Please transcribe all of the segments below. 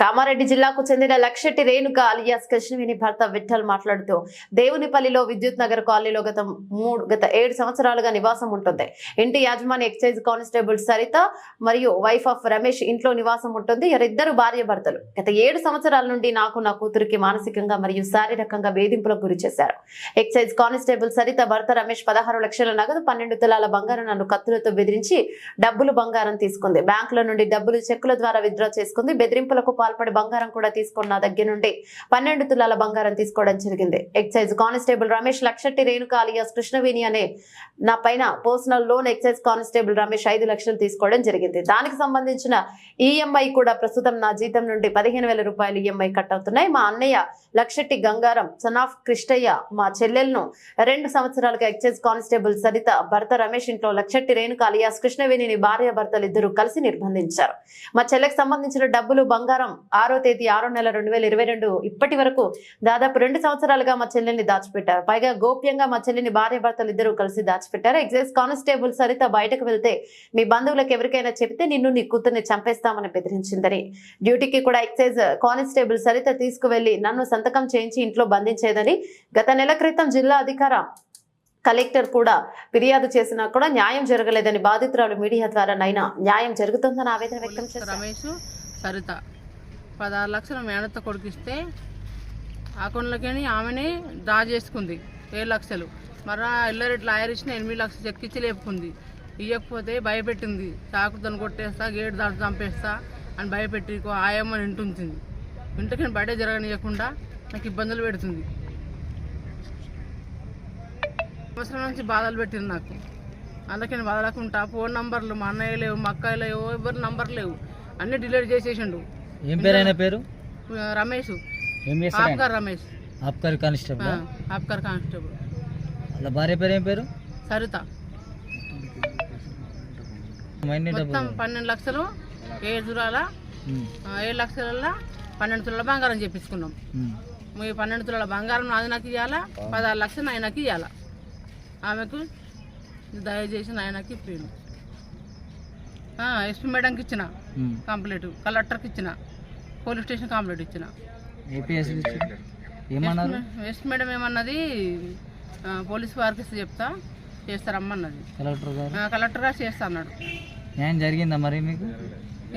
కామారెడ్డి జిల్లాకు చెందిన లక్షటి రేణుక అలియాస్ కృష్ణవేణి భర్త విఠల్ మాట్లాడుతూ దేవునిపల్లిలో విద్యుత్ నగర్ కాలనీలో గత మూడు గత ఏడు సంవత్సరాలుగా నివాసం ఉంటుంది. ఇంటి యాజమాని ఎక్సైజ్ కానిస్టేబుల్ సరిత మరియు వైఫ్ ఆఫ్ రమేష్ ఇంట్లో నివాసం ఉంటుంది. ఇద్దరు భార్య భర్తలు. గత ఏడు సంవత్సరాల నుండి నాకు నా కూతురికి మానసికంగా మరియు శారీరకంగా వేధింపులకు గురి చేశారు. ఎక్సైజ్ కానిస్టేబుల్ సరిత భర్త రమేష్ పదహారు లక్షల నగదు పన్నెండు తులాల బంగారం నన్ను కత్తులతో బెదిరించి డబ్బులు బంగారం తీసుకుంది. బ్యాంకుల నుండి డబ్బులు చెక్కుల ద్వారా విత్డ్రా చేసుకుంది. బెదిరింపులకు పాల్పడి బంగారం కూడా తీసుకున్న దగ్గర నుండి పన్నెండు తులాల బంగారం తీసుకోవడం జరిగింది. Excise constable Ramesh Lakshatti Renuka alias Krishnaveni అనే నా పైన personal loan excise constable Ramesh ఐదు లక్షలు తీసుకోవడం జరిగింది. దానికి సంబంధించిన ఈఎంఐ కూడా ప్రస్తుతం నా జీతం నుండి పదిహేను వేల రూపాయలు ఈఎంఐ కట్ అవుతున్నాయి. మా అన్నయ్య లక్షెట్టి గంగారం సనాఫ్ కృష్ణయ్య మా చెల్లెలను రెండు సంవత్సరాలుగా ఎక్సైజ్ కానిస్టేబుల్ సరిత భర్త రమేష్ ఇంట్లో లక్షట్టి రేణుక అలియాస్ కృష్ణవేణిని భార్య భర్తలు ఇద్దరు కలిసి నిర్బంధించారు. మా చెల్లెకి సంబంధించిన డబ్బులు బంగారం ఆరో తేదీ ఆరో నెల రెండు వేల ఇరవై రెండు ఇప్పటి వరకు దాదాపు రెండు సంవత్సరాలుగా మా చెల్లెల్ని దాచిపెట్టారు. పైగా గోప్యంగా మా చెల్లిని భార్య భర్తలు ఇద్దరు కలిసి దాచిపెట్టారు. ఎక్సైజ్ కానిస్టేబుల్ సరిత బయటకు వెళ్తే మీ బంధువులకు ఎవరికైనా చెబితే నిన్ను నీ కూతుర్ని చంపేస్తామని బెదిరించిందని. డ్యూటీకి కూడా ఎక్సైజ్ కానిస్టేబుల్ సరిత తీసుకువెళ్ళి నన్ను సంతకం చేయించి ఇంట్లో బంధించేదని గత నెల క్రితం జిల్లా అధికార కలెక్టర్ కూడా ఫిర్యాదు చేసినా కూడా న్యాయం జరగలేదని బాధితురాలు మీడియా ద్వారా నైనా న్యాయం జరుగుతుందని ఆవేదన వ్యక్తం చేశారు. రమేష్ సరిత. పదహారు లక్షలు మేనత్త కొడుకిస్తే అకౌంట్లోకి ఆమెని డ్రా చేసుకుంది. ఏడు లక్షలు. మరా ఎల్లరెడ్డి లాయర్ ఇచ్చిన ఎనిమిది లక్షలు చెక్కిచ్చి లేపుకుంది. ఇవ్వకపోతే భయపెట్టింది. చాకుతో కొట్టేస్తా గేటు దాటి చంపేస్తా అని భయపెట్టి ఆయమ్మని ఇంటుంచింది ఇంటికి బయట జరగనియకుండా నాకు ఇబ్బందులు పెడుతుంది. సంవత్సరం నుంచి బాధలు పెట్టింది నాకు. అందుకని బాధలకుంటా ఫోన్ నంబర్లు మా అన్నయ్య లేవు మా అక్కయ్య లేవు ఎవరి నంబర్ లేవు. అన్నీ డిలీట్ చేసేసిండు. ఏం పేరు? ఆయన పేరు రమేష్. ఏం చేస్తారు? ఆప్కర్ రమేష్. ఆబ్కారీ కానిస్టేబుల్? ఆప్కర్ కానిస్టేబుల్. వాళ్ళ భార్య పేరు ఏం పేరు? సరిత. మొత్తం పన్నెండు లక్షలు ఏడు తులాల ఏడు లక్షల పన్నెండు తులాల బంగారం చేపించుకున్నాం. ఈ పన్నెండు తులాల బంగారం నాది నాకు ఇవ్వాలా పదహారు లక్షలు నాయనకి ఇవ్వాలా ఆమెకు దయచేసి నాయనకి ఇప్పిండు ఎస్పీ మేడంకి ఇచ్చిన. కంప్లీట్ కలెక్టర్కి ఇచ్చిన పోలీస్ స్టేషన్ కంప్లీట్ ఇచ్చిన. ఏపీఎస్ ఇచ్చి ఏమన్నారు? వెస్ట్ మేడం ఏమన్నది పోలీస్ వారికి చెప్తా చేస్తారమ్మన్నది. కలెక్టర్ గారు? ఆ, కలెక్టర్ గారు చేస్తా అన్నాడు న్యాయం జరిగిందా మరి మీకు?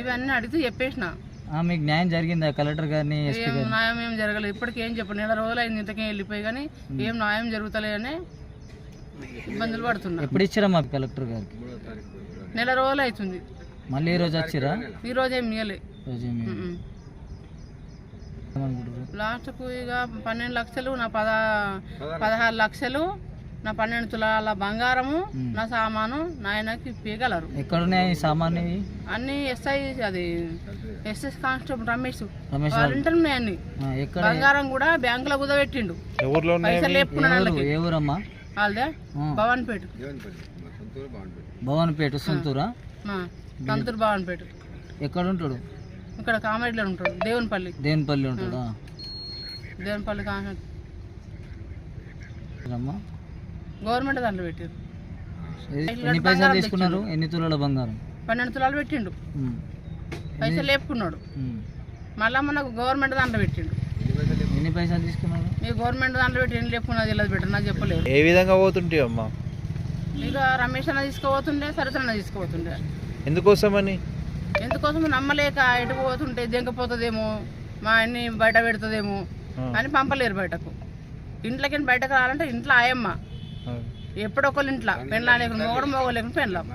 ఇవన్నీ అడిగితే చెప్పేసిన. ఆ, మీకు న్యాయం జరిగిందా కలెక్టర్ గారిని ఎస్పీ ఏం న్యాయం ఏం జరగలేదు ఇప్పటికి ఏం చెప్పు నెల రోజులు అయింది ఇంతకేం వెళ్ళిపోయి కానీ ఏం న్యాయం జరుగుతలేదని ఇబ్బందులు పడుతున్నా. ఎప్పుడు ఇచ్చారమ్మా కలెక్టర్ గారికి? నెల రోజులు అవుతుంది. మళ్ళీ ఈ రోజు వచ్చిరా? ఈ రోజు ఏం ఇయ్యలే. రోజు ఏమి లాస్ట్కు ఇక పన్నెండు లక్షలు నా పద పదహారు. లక్షలు నా పన్నెండు తులాల బంగారము నా సామాను నాయనకి ఇప్పగలరు ఎక్కడున్నాయి ఇవి? అన్ని ఎస్ఐ అది ఎస్ఎస్ కానిస్టేబుల్ రమేష్. రమేష్ వాళ్ళ ఇంటర్ ఉన్నాయి అన్ని. ఆ, ఎక్కడ? బంగారం కూడా బ్యాంకులో కుదబెట్టిండు. పైసలు లేపుకున్నాడు వాళ్ళదే? భవన్పేట. భవన్పేట సొంతూరా? ఆ, కంతూరు భవన్పేట ఎక్కడ ఉంటాడు ఇక్కడ కామెడీలో ఉంటాడు దేవునిపల్లి. దేనిపల్లి ఉంటాడా? దేవునిపల్లి కామెడీ గవర్నమెంట్ దాంట్లో పెట్టారు. ఎన్ని- ఎన్ని పైసలు తీసుకున్నారు? ఎన్ని తులాల బంగారం? పన్నెండు తులాలు పెట్టిండు. పైసలు లేపుకున్నాడు. మళ్ళా మనకు గవర్నమెంట్ దాంట్లో పెట్టిండు. ఎన్ని పైసలు తీసుకున్నారు? మీ గవర్నమెంట్ దాంట్లో పెట్టి ఏం లేపుకున్నది పెట్టరు నాకు చెప్పలేదు. ఏ విధంగా పోతుంటాయి అమ్మా ఇక రమేష్ అన్న తీసుకోబోతుండే సరిత అన్న తీసుకోబోతుండే. ఎందుకోసమని? ఎందుకోసం నమ్మలేక ఎటు పోతుంటే దెంకపోతుందేమో మా అన్ని బయట పెడుతుందేమో. అని పంపలేరు బయటకు. ఇంట్లోకి బయటకు రావాలంటే ఇంట్లో ఆయమ్మ. ఆ. ఎప్పుడొకరు ఇంట్లో పెళ్ళా లేకుండా మొగడు మొగలేకుండా పెళ్ళాం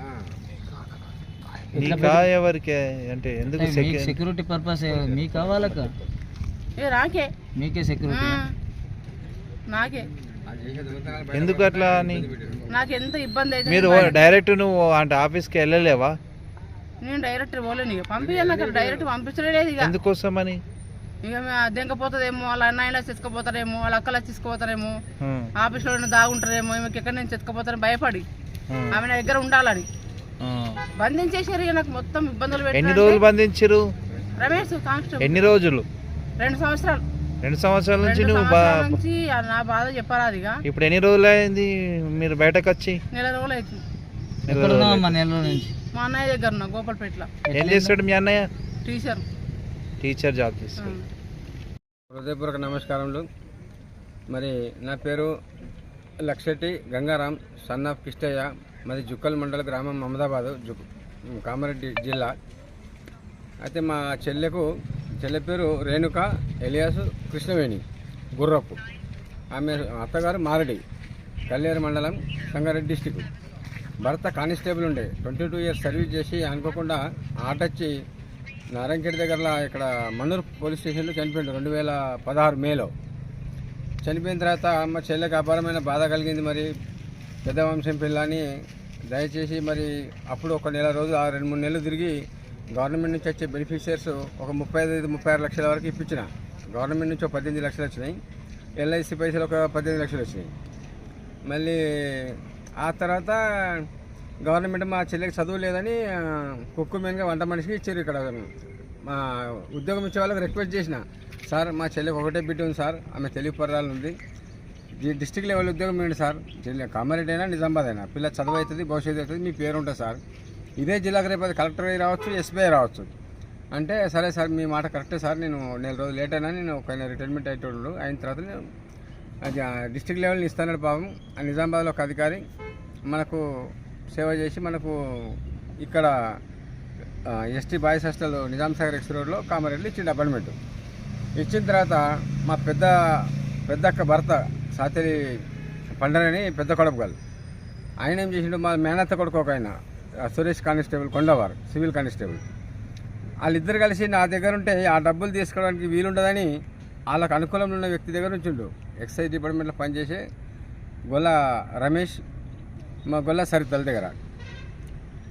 నీకా ఎవరికి అంటే ఎందుకు సెక్యూ- సెక్యూరిటీ పర్పస్ మీ కావాలక ఏ నాకే. మీకే సెక్యూరిటీ. నాకే. ఎందుకు అట్లా అని? నాకు ఎంత ఇబ్బంది అయితే మీరు డైరెక్ట్ నువ్వు అంటే ఆఫీస్కి వెళ్ళలేవా? నేను డైరెక్ట్ పోలేను ఇక. పంపించాను అక్కడ డైరెక్ట్ పంపించలేదు ఇక. ఎందుకోసమని? ఇక దెంకపోతుందేమో వాళ్ళ అన్నయ్యలా చెసుకపోతారేమో వాళ్ళ అక్కలా తీసుకుపోతారేమో ఆఫీస్లో దాగుంటారేమో ఈమెకి ఎక్కడ నేను చెసుకపోతారని భయపడి ఆమె నా దగ్గర ఉండాలని. బంధించేసారు ఇక నాకు మొత్తం ఇబ్బందులు ఎన్ని పెట్టి రోజులు బంధించిరు రమేష్ కానిస్టేబుల్. ఎన్ని రోజులు? రెండు సంవత్సరాలు. రెండు సంవత్సరాల నుంచి రెండు నువ్వు బా- నుంచి నా బాధ చెప్పరాదు ఇక. ఇప్పుడు ఎన్ని రోజులు అయింది మీరు బయటకు వచ్చి? నెల రోజులు అవుతుంది ఎక్కడున్నావమ్మా నెల్లూరు నుంచి? మా అన్నయ్య దగ్గర ఉన్నా గోపాలపేటలో. ఏం చేస్తాడు మీ అన్నయ్య? టీచర్. టీచర్ జాబ్ చేస్తాడు. హృదయపూర్వక నమస్కారములు. మరి నా పేరు లక్షటి గంగారాం సన్ ఆఫ్ కిష్టయ్య. మాది జుక్కల్ మండల గ్రామం మమదాబాదు జు కామారెడ్డి జిల్లా. అయితే మా చెల్లెకు చెల్లె పేరు రేణుక ఎలియాసు కృష్ణవేణి గుర్రపు. ఆమె అత్తగారు మారడి కల్లేరు మండలం సంగారెడ్డి డిస్టిక్. భర్త కానిస్టేబుల్ ఉండే. ట్వంటీ టూ ఇయర్స్ సర్వీస్ చేసి అనుకోకుండా ఆటొచ్చి నారంకేడ్ దగ్గరలో దగ్గర ఇక్కడ మన్నూరు పోలీస్ స్టేషన్లో చనిపోయింది రెండు వేల పదహారు మేలో. చనిపోయిన తర్వాత మా చెల్లెకి అపారమైన బాధ కలిగింది మరి. పెద్ద వంశం పిల్లని దయచేసి మరి అప్పుడు ఒక నెల రోజు ఆ రెండు మూడు నెలలు తిరిగి గవర్నమెంట్ నుంచి వచ్చే బెనిఫిషియర్స్ ఒక ముప్పై ఐదు ముప్పై ఆరు లక్షల వరకు ఇప్పించిన. గవర్నమెంట్ నుంచి ఒక పద్దెనిమిది లక్షలు వచ్చినాయి. ఎల్ఐసి పైసలు ఒక పద్దెనిమిది లక్షలు వచ్చినాయి. మళ్ళీ ఆ తర్వాత గవర్నమెంట్ మా చెల్లెకి చదువు లేదని కుక్కు మెయిన్గా వంట మనిషికి ఇచ్చారు ఇక్కడ. మా ఉద్యోగం ఇచ్చే వాళ్ళకి రిక్వెస్ట్ చేసిన. సార్ మా చెల్లెకి ఒకటే బిడ్డ ఉంది సార్. ఆమె తెలుగు పర్రాలు ఉంది. డిస్టిక్ లెవెల్ ఉద్యోగం ఏంటి సార్. జిల్లా కామారెడ్డి అయినా నిజామాబాద్ అయినా. పిల్ల చదువు అవుతుంది భవిష్యత్తు అవుతుంది మీ పేరు ఉంటుంది సార్. ఇదే జిల్లాకు రేపు అది కలెక్టర్ రావచ్చు ఎస్బీఐ రావచ్చు. అంటే సరే సార్ మీ మాట కరెక్టే సార్ నేను నెల రోజులు లేట్ అయినా నేను ఒక రిటైర్మెంట్ అయ్యేటోళ్ళు అయిన తర్వాత నేను అది ఆ డిస్టిక్ లెవెల్ని ఇస్తానని పాపం. ఆ నిజామాబాద్లో ఒక అధికారి మనకు సేవ చేసి మనకు ఇక్కడ ST boys hostel Nizam Sagar X రోడ్లో కామారెడ్డి ఇచ్చిండు అపాయింట్మెంట్. ఇచ్చిన తర్వాత మా పెద్ద పెద్దక్క భర్త సాతిరి పండరని పెద్ద కొడుకు ఆయన ఏం చేసిండు మా మేనత్త కొడుకు ఒక ఆయన సురేష్ కానిస్టేబుల్ కొండవారు సివిల్ కానిస్టేబుల్. వాళ్ళిద్దరు కలిసి నా దగ్గర ఉంటే ఆ డబ్బులు తీసుకోవడానికి వీలుండదని వాళ్ళకు అనుకూలంలో ఉన్న వ్యక్తి దగ్గర ఉంచుండు ఎక్సైజ్ డిపార్ట్మెంట్లో పనిచేసే గొల్ల రమేష్ మా గొల్ల సరితల దగ్గర.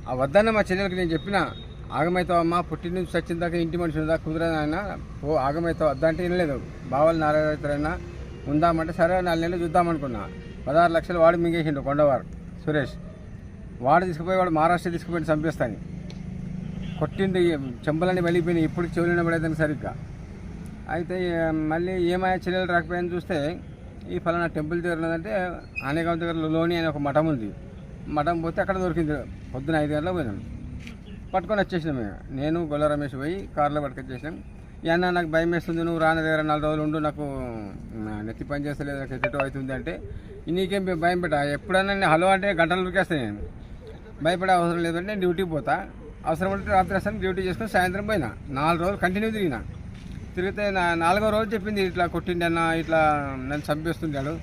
ఆ వద్దన్న మా చెల్లెలకి నేను చెప్పిన ఆగమైతో అమ్మ? పుట్టి నుంచి సచ్చిన దాకా ఇంటి మనిషి ఉందా? కుదరదు ఆయన ఓ ఆగమైతావు వద్దంటే వినలేదు. బావలు నారాయణ ఉందామంటే సరే నాలుగు నెలలు చూద్దామనుకున్నా. పదహారు లక్షలు వాడు మింగేసిండు కొండవారు సురేష్. వాడు తీసుకుపోయి వాడు మహారాష్ట్ర తీసుకుపోయి చంపేస్తాను. కొట్టిండు చెంపలన్నీ వెళ్ళిపోయినాయి ఇప్పుడు చెవులు పడేదాన్ని సరిగ్గా. అయితే మళ్ళీ ఏమైనా చర్యలు రాకపోయాయని చూస్తే ఈ ఫలానా టెంపుల్ దగ్గర ఉన్నదంటే అనేకం దగ్గర లోని అనే ఒక మఠం ఉంది. మఠం పోతే అక్కడ దొరికింది. పొద్దున ఐదు గంటలకు పోయినాం. పట్టుకొని వచ్చేసినాం మేము నేను గొల్ల రమేష్ పోయి కార్లో పట్టుకొచ్చేసినాం. ఈ అన్న నాకు భయం వేస్తుంది. నువ్వు రాని దగ్గర నాలుగు రోజులు ఉండు నాకు నెత్తి పని చేస్తలేదు నాకు ఎటు అవుతుంది అంటే నీకేం భయం పెట్ట? ఎప్పుడన్నా నేను హలో అంటే గంటలు ఉరికేస్తాను నేను. భయపడే అవసరం లేదంటే నేను డ్యూటీకి పోతా. అవసరం ఉంటే రాత్రి వస్తాను డ్యూటీ చేసుకుని సాయంత్రం పోయినా. నాలుగు రోజులు కంటిన్యూ తిరిగిన. తిరిగితే నా నాలుగో రోజు చెప్పింది ఇట్లా కొట్టిండి అన్న ఇట్లా నన్ను చంపేస్తుంటాడు.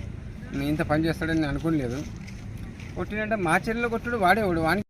నేను ఇంత పని చేస్తాడని నేను అనుకోలేదు. కొట్టినంటే మా చెల్లెలు కొట్టుడు వాడేవాడు వానికి